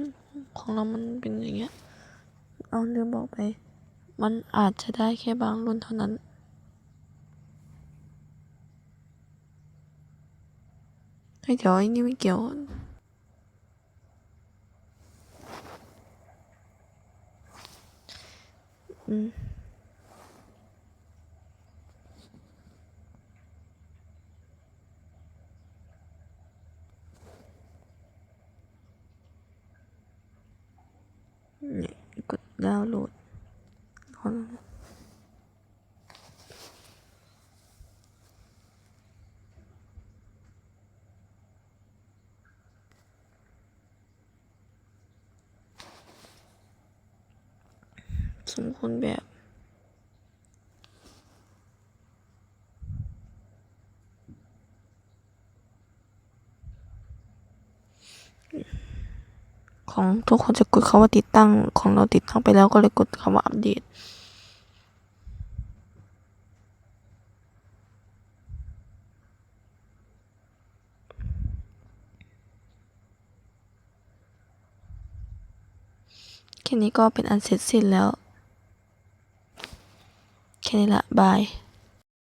ันของเรามันเป็นอย่างเงี้ยเอาเรื่องบอกไป มันอาจจะได้แค่บางรุ่นเท่านั้นให้เดี๋ยวไอ้นี่ไม่เกี่ยวอืม นี่กดดาวน์โหลดของสมควรแบบ ของทุกคนจะกดคำว่าติดตั้งของเราติดตั้งไปแล้วก็เลยกดคำว่าอัปเดตแค่นี้ก็เป็นอันเสร็จสิ้นแล้ว แค่นี้ละบาย